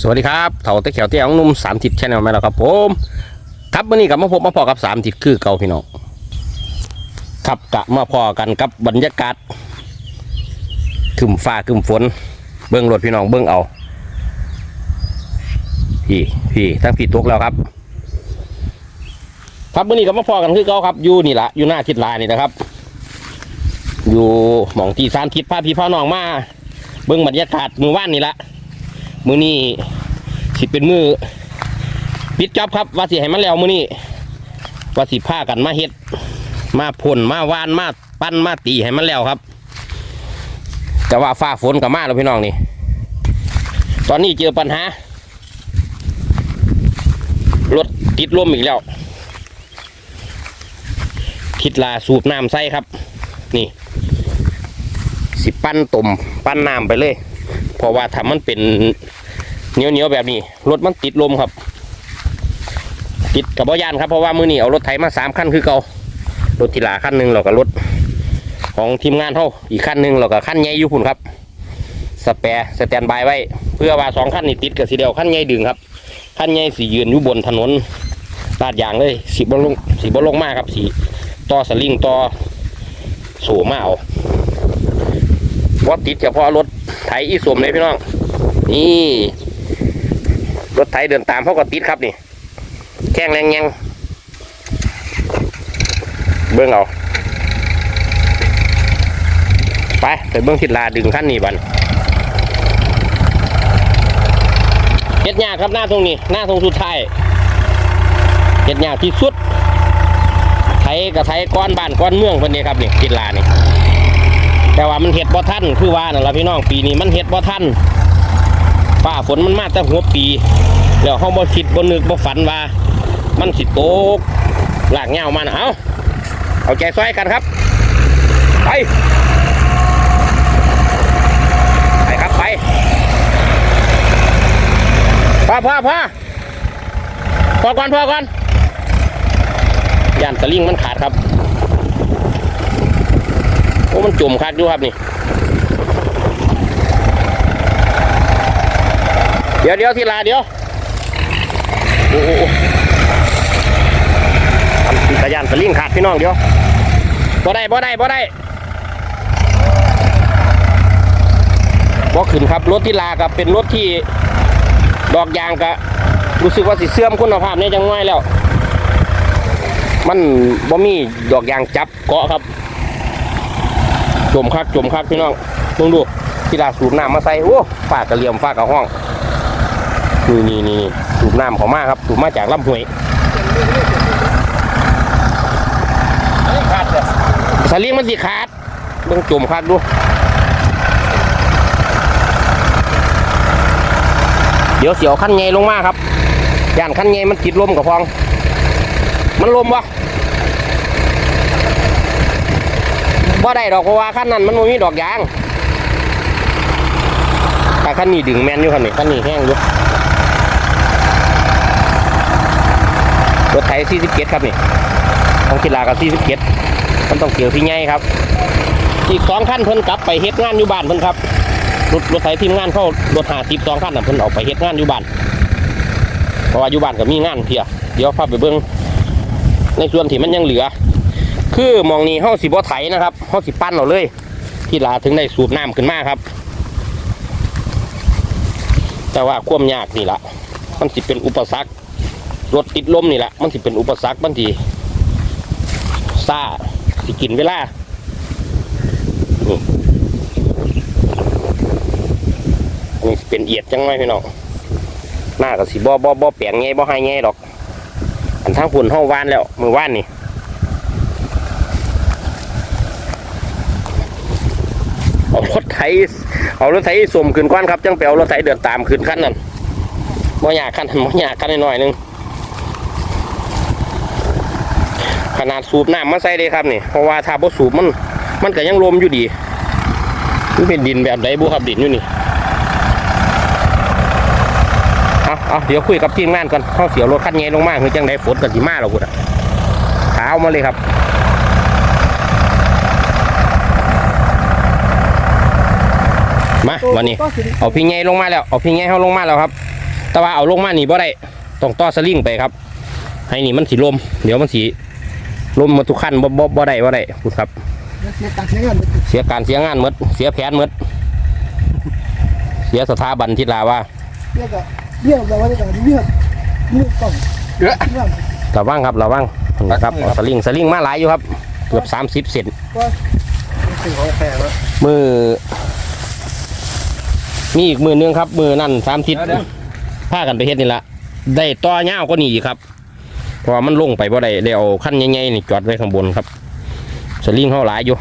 สวัสดีครับเถาตะเขียวเตี้ยของนุ่มสามทิศชแนลมาแล้วครับผมครับวันนี้กับมาพบมาพอกับสามทิศคือเก่าพี่น้องครับกะมาพอกันกับบรรยากาศครึมฟ้าครึมฝน เบิ้งรถพี่น้องเบิ้งเอาพี่พี่ทั้งพี่ตกแล้วครับ ครับวันนี้กับมาพอกันคือเก่าครับอยู่นี่ละอยู่หน้าทิศลายนี่นะครับ อยู่หมองที่สามทิศพาพี่พาน้องมาเบิ้งบรรยากาศมือว่านนี่ละ มือนี้สิเป็นมือปิดจอบครับ ว่าสิให้มันแล้วมือนี้ว่าสิพากันมาเฮ็ด มาพ่นมาวานมาปั้นมาตีให้มันแล้วครับ แต่ว่าฟ้าฝนกับมาแล้วพี่น้องนี่ ตอนนี้เจอปัญหารถติดลมอีกแล้วคิดลาสูบน้ำใส่ครับ นี่ สิปั้นตุ่มปั้นน้ำไปเลย เพราะว่าถ้ามันเป็นเหนียวเหนียวๆแบบนี้รถมันติดลมครับ ติดกับบ่ยานครับเพราะว่ามือนี้เอารถไถมาสามคันคือเก่ารถทีลาคันหนึ่งเราก็รถของทีมงานเท่าอีกคันหนึ่งเราก็คันใหญ่อยู่พุ่นครับ สแปร์สแตนบายไว้ เพื่อว่าสองคันนี้ติดกับสีเดียวคันใหญ่ดึงครับคันใหญ่สียืนอยู่บนถนนลาดยางเลยสีบลงสีบลงมากครับสีต่อสลิงต่อสูงมาเอาว่าติดเฉพาะรถ ไถอีสวมเลยพี่น้อง นี่รถไถเดินตามเขาก็ติดครับนี่แข้งแรงยังเบื้องเอาไปไปเบื้องทิศลาดึงขั้นนี้บันเฮ็ดยากครับหน้าตรงนี้หน้าตรงสุดท้ายเฮ็ดยากที่สุดไถกับไถก้อนบ้านก้อนเมืองคนนี้ครับนี่ทิศลานี่ แต่ว่ามันเฮ็ดบ่ทันคือว่านั่นล่ะพี่น้องปีนี้มันเฮ็ดบ่ทันฟ้าฝนมันมาแต่หัวปี แล้วเฮาบ่คิดบ่นึกบ่ฝันว่า มันสิโตกลากเหงามานะเอาเอาใจซอยกันครับ ไปไปครับไปพ่อพ่อพ่อพอก่อนพอก่อนย่านสลิงมันขาดครับ มันจุ่มคักอยู่ครับนี่ เดี๋ยวเดี๋ยวทีลาเดี๋ยว โอ้โหทำจักรยานสลิงขาดพี่น้องเดี๋ยวบ่ได้บ่ได้บ่ได้บ่ขึ้นครับรถที่ลากับเป็นรถที่ดอกยางก็รู้สึกว่าสิเสื่อมคุณภาพเนี่ยจังง่ายแล้ว มันบ่มีดอกยางจับเกาะครับ จมคักจมคักพี่น้องลองดูที่ลาสูบน้ำมาใส่โอ้ฝากกระเหลี่ยมฝากกระห้องนี่นี่นี่สูบน้ำเขามาครับสูบมาจากลำห้วยสลิงมันสิขาดเบิ่งจมคักดูเดี๋ยวเสียวขั้นใหญ่ลงมาครับย่านขั้นใหญ่มันติดลมกับพอง มันลมวะ บ่ได้ดอกเพราะว่าขั้นนั้นมันบ่มีดอกยางแต่ขั้นนี้ดึงแมนอยู่ขั้นนี้ขั้นนี้แห้งอยู่รถไถ47ครับนี่ของกีฬากับ47มันต้องเกี่ยวพี่ใหญ่ครับ อีกสองขั้นเพิ่นกลับไปเฮ็ดงานอยู่บ้านเพิ่นครับรถรถไถทีมงานเขารถหาสิบสองขั้นน่ะเพิ่นออกไปเฮ็ดงานอยู่บ้านเพราะว่าอยู่บ้านก็มีงานเพียเดี๋ยวพาไปเบิ่งในส่วนที่มันยังเหลือ คือมองนี้ห้องสีบ่ไถนะครับห้องสีปั้นเราเลย ที่ลาถึงได้สูบน้ำขึ้นมาครับ แต่ว่าควมยากนี่ละมันสิเป็นอุปสรรครถติดลมนี่แหละมันสิเป็นอุปสรรคบางทีซ่าสิกินเวลานี่อันนี่เป็นเอียดจังไงพี่น้องหน้ากับสีบ่บ่บ่เปลี่ยนไงบ่ให้ไงดอก อันทั้งฝุ่นห้องว่านแล้วมือว่านนี่ เอารถไถเอารถไถสมขึ้นก้อนครับจังไปเอารถไถเดินตามขึ้นขั้นนั้นบ่ยากขั้นนั้นบ่ยากขั้นน้อยหนึงขนาดสูบน้ำมาใส่เลยครับนี่เพราะว่าถ้าบ่สูบมันมันก็ยังลมอยู่ดีมันเป็นดินแบบไหนบุครับดินอยู่นี่เอาเอาเดี๋ยวคุยกับทีมงานก่อนเขาเสียวรถคันใหญ่ลงมากคือจังไดฝนกับสีมาเราพูดอะเท้ามาเลยครับ มาวันนี้ เอาพี่ไงลงมาแล้ว เอาพี่ไงเขาลงมาแล้วครับ แต่ว่าเอาลงมานี่บ่ได้ต้องต่อสลิงไปครับ ให้นี่มันสิลม เดี๋ยวมันสิลมหมาทุกขั้นบ่บ่บ่ได้บ่ได้พูดครับเสียการใช้เงินเสียการเสียงานหมดเสียแผนหมดเสียสถาบันทิศลาว่าเรียกอะเรียกเราว่าเรียกอะเรียกเรียกกล่องเยอะเรียกระวังครับระวังนะครับเอาสลิงสลิงมาหลายอยู่ครับ เกือบสามสิบเซนสิ่งของแพงแล้วมือ มีอีกมือหนึงครับ มือนั่นสามทิศพากันไปเฮ็ดนี่ละได้ต่อเงาวก็นี่อีกครับเพราะว่ามันลงไปบ่ได้ได้เอาขั้นใหญ่ๆนี่จอดไว้ข้างบนครับสลิงเขาหลายอยู่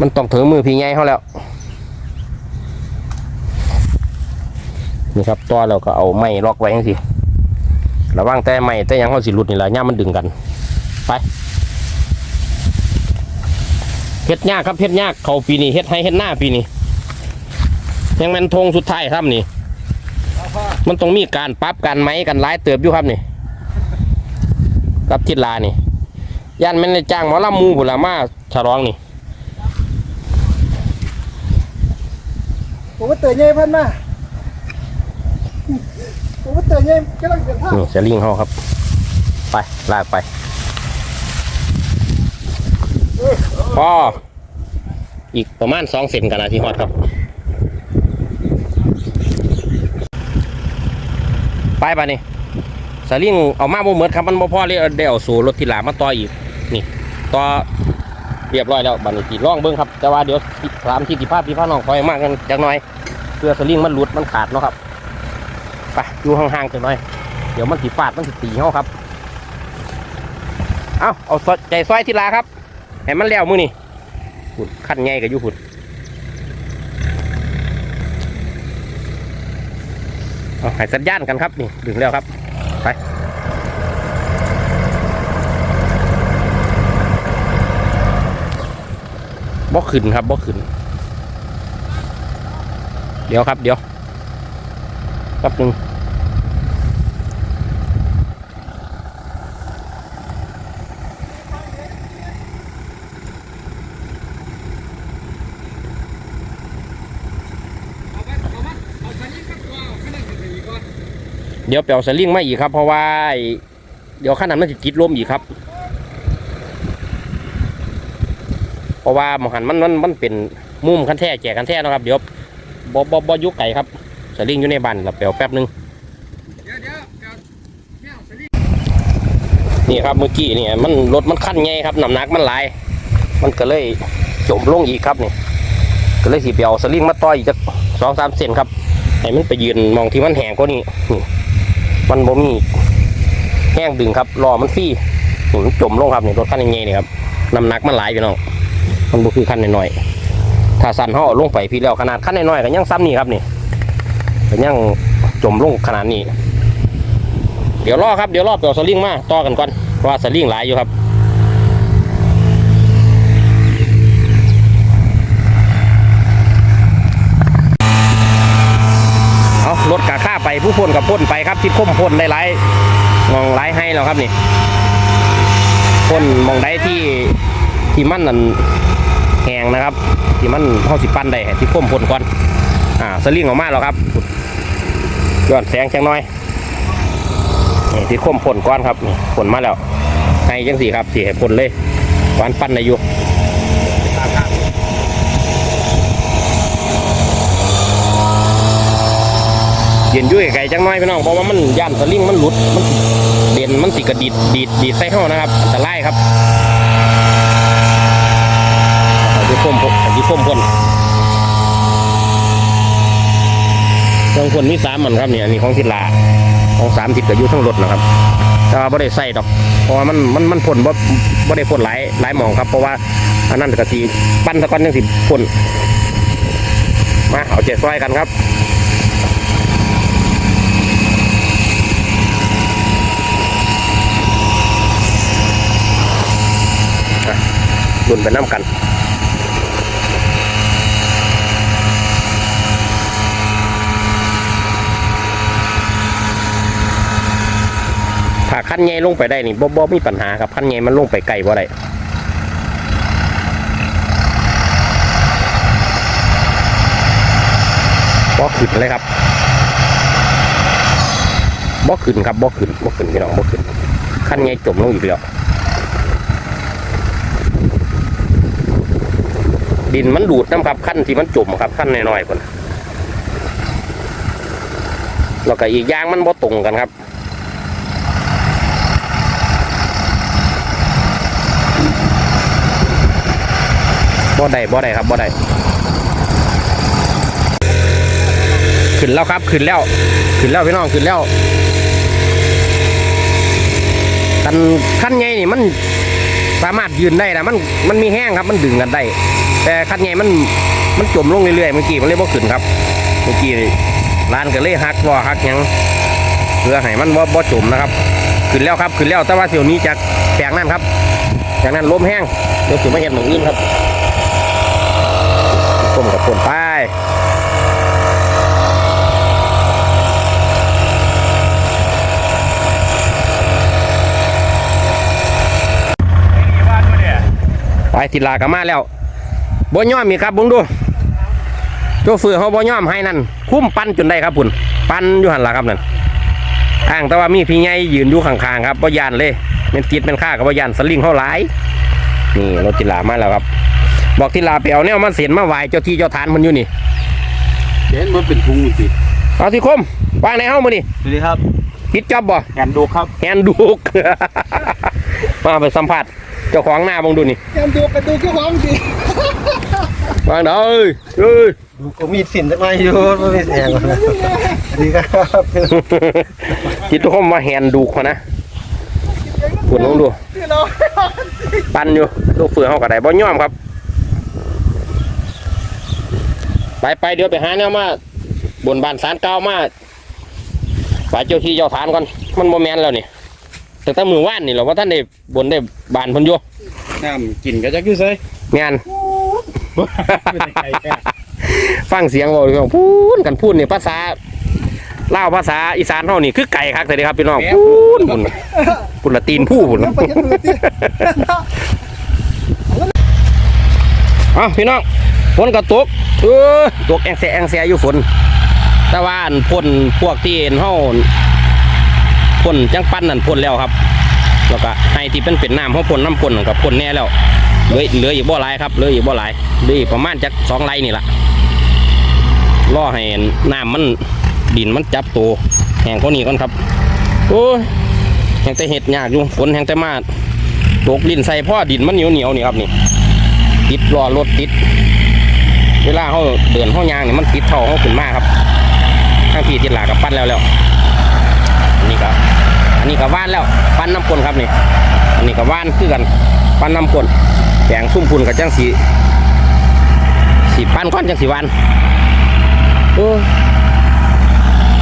มันต้องถึงมือพี่ใหญ่เขาแล้วนี่ครับต่อแล้วก็เอาไม้ล็อกไว้จังสิระวังแต่ไม้แต่หยังเขาสิหลุดนี่แหละย่ามมันดึงกันไปเฮ็ดยากครับเฮ็ดยากเขาปีนี้เฮ็ดให้เฮ็ดหน้าปีนี้ ยังแมันธงสุดท้ายครับนี่ มันต้องมีการปรับการไหมกันหลายเติบอยู่ครับนี่กับทิศลานี่ย่านแมันได้จ้างหมอลำหมูผุนละมาฉลองนี่ผมว่าเตยใหญ่พันมาผมว่าเตยใหญ่กำลังเดินทางนี่สลิงเขาครับ ไปลากไปพออีกประมาณสองเซนกันนะที่ฮอดครับ ไปปะนี่สลิงเอามาบ่เหมือนครับมันบ่พอเลยเด้เอาสู่รถทีหลามาต่ออีกนี่ต่อเรียบร้อยแล้วบัดนี้สิลองเบิ่งครับแต่ว่าเดี๋ยวสามที่สิภาพที่พาน้องคอยมากกันจักหน่อยเพื่อสลิงมันหลุดมันขาดเนาะครับไปอยู่ห่างๆจักหน่อย เดี๋ยวมันสิฟาดมันสิตีเฮาครับเอาเอาซอยใจซอยทีลาครับให้มันแล้วมือนี่หุ่นขั้นใหญ่กับยุหุ่น หายสัญญาณกันครับนี่ดึงแล้วครับไปบ่ขึ้นครับบ่ขึ้น เดี๋ยวครับเดี๋ยวแป๊บหนึง เดี๋ยวเปียวสลิงมาอีกครับ เพราะว่าเดี๋ยวขั้นนั้นมันจะติดลมอีกครับ เพราะว่าหมหันมันมันมันเป็นมุมคันแท้แจกคันแท้นะครับ เดี๋ยวบอบอบอยุกไก่ครับสลิงอยู่ในบ้านเราเปียวแป๊บหนึงเดี๋ยวเดี๋ยวเดี๋ยวแมวสลิงนี่ครับเมื่อกี้นี่มันรถมันขั้นไงครับน้ำหนักมันหลาย มันก็เลยจมลงอีกครับนี่ก็เลยสิเปียวสลิงมาต่อยอีกจักสองสามเซนครับให้มันไปยืนมองที่มันแหงกว่านี้นี่ มันบ่มีแห้งดึงครับรอมันซี่มันจมลงครับเนี่ยรถขั้นยังไงนี่ยครับน้ำหนักมันหลายพี่น้องมันบ่คือคันน้อยๆถ้าสั่นห่อลงไปพี่แล้วขนาดคันน้อยๆก็ยังซ้ำนี่ครับนี่ก็ยังจมลงขนาดนี้ เดี๋ยวรอครับเดี๋ยวรอเปียวสลิงมาต่อกันก่อนเพราะว่าสลิงหลายอยู่ครับ เอารถกะค่าไป ผู้พ่นกับพ่นไปครับที่พ่มพ่นได้หลายมองหลายให้แล้วครับนี่พ่นมองได้ที่ที่มันนั่นแหงนะครับ ที่มันเข้าสิปั้นได้ที่พ่มพ่นก่อนอ่าสลิงออกมาแล้วครับย้อนแสงจังน้อยนี่ที่คมพ่นก้อนครับนี่พ่นมาแล้วให้จังสี่ครับสี่ให้พ่นเลยก้อนปั้นในยู่ เย็นยุ่ยไก่จังน้อยพี่น้องเพราะว่ามันย่านสลิงมันหลุดมันสิเด่นมันสิกระดิดดีดดีดใส่เข้านะครับอันตรายครับเอาที่คมพ่นเอาที่คมพ่นเครื่องพ่นมีสามมันครับเนี่ยอันนี้ของทิลาของสามสิบกับยุ่ทั้งรถนะครับแต่ว่าไม่ได้ใส่ดอก เพราะว่ามันมันมันพ่นบ่บ่ได้พ่นหลายหลายหมองครับ เพราะว่าอันนั้นกะสีปั้นตะก้อนยังสิพ่นมาเอาเจ็ดซอยกันครับ อะรุ่น ไปน้ำกันถ้าขั้นใหญ่ลงไปได้นี่บ่บ่มีปัญหาครับขั้นใหญ่มันลงไปไกลบ่ได้บ่ขึ้นเลยครับบ่ขึ้นครับบ่ขึ้นบ่ขึ้นพี่น้องบ่ขึ้นขั้นใหญ่จมลงอีกแล้ว ดินมันดูดน้ำครับขั้นที่มันจมครับขั้นน้อยๆคนแล้วก็อีกอย่างมันบ่ตรงกันครับบ่ได้บ่ได้ครับบ่ได้ขึ้นแล้วครับขึ้นแล้วขึ้นแล้วพี่น้องขึ้นแล้วกันขั้นใหญ่นี่มันสามารถยืนได้นะมันมันมีแห้งครับมันดึงกันได้ แต่ขั้นใหญ่มันมันจมลงเรื่อยๆเมื่อกี้มันเลยบ่ขึ้นครับ เมื่อกี้ร้านก็เลยหักล้อหักยังเพื่อให้มันบ่บ่จมนะครับ ขึ้นแล้วครับขึ้นแล้วแต่ว่าเที่ยวนี้จากแปลงนั้นครับจากนั้นลมแห้งเดี๋ยวถึงมาเห็นหมองอื่นครับต้มกับป่นไปไปทิลากลับมาแล้ว บ่ย่อมมีครับเบุ้งดูโจเฟือเขาบ่ย่อมให้นั่นคุ้มปั้นจนได้ครับพุ่นปั้นอยู่หันละครับนั่นอ้างแต่ว่ามีพี่ใหญ่ยืนอยู่ข้างๆครับบ่ยานเลยเป็นติดเป็นข้ากับบ่ยานสลิงเขาหลายนี่รถทิลามาแล้วครับ บอกทิลาไปเอาเนี่ยมันเสียนมาไหวเจ้าที่เจ้าทานมันอยู่นี่เห็นมันเป็นพุงสิเอาสิคมวางในเฮ้ามานี่สวัสดีครับปิดจับบ่งานดูครับแฮนดูกมาไปสัมผัส เจ้าของหน้าบังดูนี่แกมดูกระดูกแค่ของสิวางเด้อเอ้ยเอ้ยดูก็มีสินทำไมอยู่ไม่มีแสงสวัสดีครับจิตคมมาแฮนดูกพอนะปวดลองดูที่เราปั้นอยู่ลูกเฟือเขาก็ได้บ่ย่อมครับ ไปไปเดี๋ยวไปหาแนวมาบนบานสารเก่ามาไปเจ้าที่เจ้าทานก่อนมันโมแมนแล้วนี่ แต่ถ้ามือว่านนี่เราว่าท่านได้บนได้บานเพันอยู่น้ำกินก็จะคือไสงานไม่ได้ไกลแค่ฟังเสียงบอกว่าพูดกันพูดนี่ภาษาเล่าวภาษาอีสานเท่านี่คือไก่ครับเลยครับพี่น้องพูดพูดพูดละตีนผู้พูดไปกันเลยที่เอาพี่น้องฝนก็ตกเออตกแองแสแองแสอยู่ฝนแต่ว่าอันพ่นพวกที่เห็นเฮา พ่นจังปั้นนั่นพ่นแล้วครับ แล้วก็ให้ที่เป็นเป็นน้ำเฮาพ่นน้ำพ่นกับพ่นแน่แล้วเหลือเหลืออีกบ่หลายครับเหลืออีกบ่หลายเหลืออีกประมาณจักสองไร่นี่ละรอให้น้ำมันดินมันจับตัวแห้งกว่านี้ก่อนครับโอ้ยแห้งแต่เห็ดยากอยู่ฝนแห้งแต่มาตกดินใส่พ่อดินมันเหนียวเหนียวนี่ครับนี่ติดรอรถติด เวลาเขาเดินเขายางเนี่ยมันติดเท่าเขาขึ้นมากครับข้างพี่ติดหลากับปั้นแล้วแล้ว อันนี้ก็อันนี้ก็ว่านแล้วปั้นน้ำกลนครับนี่อันนี้ก็ว่านคือกันปั้นน้ำกลนแกงซุ่มพุ่นกับจังสีสีปั้นก้อนจังสีวานโอ้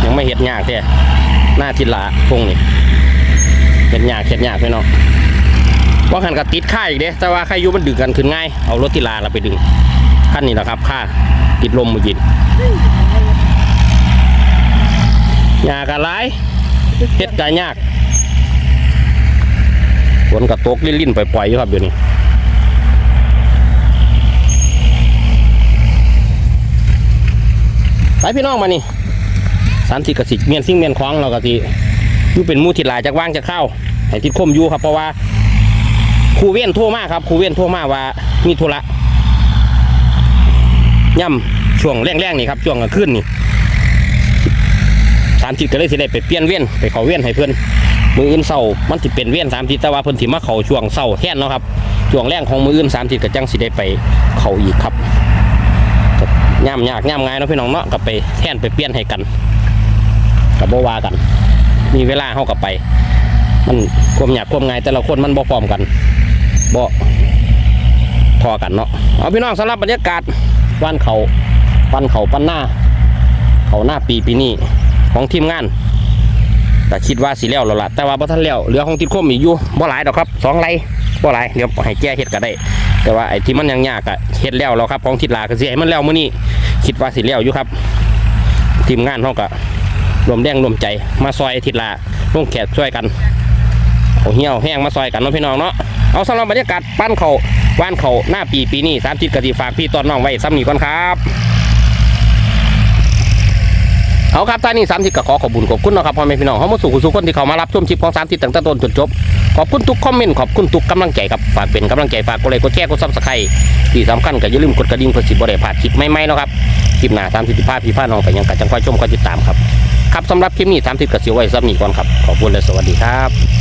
ยังไม่เห็ดยากแท้หน้าทิดหลาพงนี่เห็ดยากเห็ดยากพี่น้องว่าหันกับติดค่าอีกเด้แต่ว่าใครยุมันดึงกันขึ้นง่ายเอารถที่ลาเราไปดึงขั้นนี้แหละครับค่าติดลมมือยินยากอะไร เฮ็ดกายยากฝนกระตกลิ้นๆปล่อยๆอยู่ครับเดี๋ยวนี้ไปพี่น้องมานี่สันติกสิเมียนซิ่งเมียนคล้องเรากสิยู่เป็นมูทิดลายจากว่างจะเข้าให้ทิดคมอยู่ครับเพราะว่าครูเวียนโทรมาครับครูเวียนโทรมาว่ามีธุระย่ำช่วงแรงๆนี่ครับช่วงกลางคืนนี่ สามทิศก็เลยสิได้ไปเปลี่ยนเวียนไปเขาเวียนให้เพื่อนมืออื่นเศร้ามันสิเป็นเวียนสามทิศแต่ว่าเพิ่นสิมาเขาช่วงเศร้าแทนเนาะครับช่วงแรงของมืออื่นสามทิศก็จังสิได้ไปเขาอีกครับก็ย่ำยากย่ำง่ายเนาะพี่น้องเนาะก็ไปแทนไปเปลี่ยนให้กันกับโบวากัน มีเวลาเข้ากับไป มันควมหยาบควมง่ายแต่ละคนมันบ่พร้อมกันบ่พอกันเนาะเอาพี่น้องสำหรับบรรยากาศวันเขาปันเขาปันหน้าเขาหน้าปีปีนี้ ของทีมงานแต่คิดว่าสิแล้วแล้วล่ะแต่ว่าบ่ทันแล้วเหลือของติดคมอีกอยู่บ่หลายดอกครับสองไรบ่หลายเดี๋ยวให้แก้เฮ็ดก็ได้ แต่ว่าไอ้ที่มันยังยากอะเฮ็ดแล้วแล้วครับของทิศลาก็สิให้มันแล้วมื้อนี้คิดว่าสิแล้วอยู่ครับ ทีมงานเฮาก็รวมแรงรวมใจมาซอยทิศลาลงแขกช่วยกันเอาเหี่ยวแห้งมาซอยกันเนาะพี่น้องเนาะเอาสำหรับบรรยากาศปั้นเขาว่านเขาหน้าปีปีนี้สามทิศกติฝากพี่ตอนน้องไว้ซ้ำนี่ก่อนครับ เอาครับท่านนี้สามทิศก็ขอขอบคุญขอบคุณนะครับพ่อแม่พี่น้องเขามาสู่สู่คนที่เขามารับชมชิปของสามทิศตั้งแต่ต้นจนจบขอบคุณทุกคอมเมนต์ขอบคุณทุกกำลังใจครับฝากเป็นกำลังใจฝากกดไลค์กดแชร์กดซับสไครต์ที่สำคัญก็อย่าลืมกดกระดิ่งเพื่อสิบบ่ได้พลาดคลิปใหม่ๆเนาะครับคลิปหน้าสามทิศภาพพี่พาน้องไปยังกัดจังคอยชมคอยติดตามครับครับสำหรับคลิปนี้สามทิศก็เสียไว้ซ้ำนี้ก่อนครับขอบคุณและสวัสดีครับ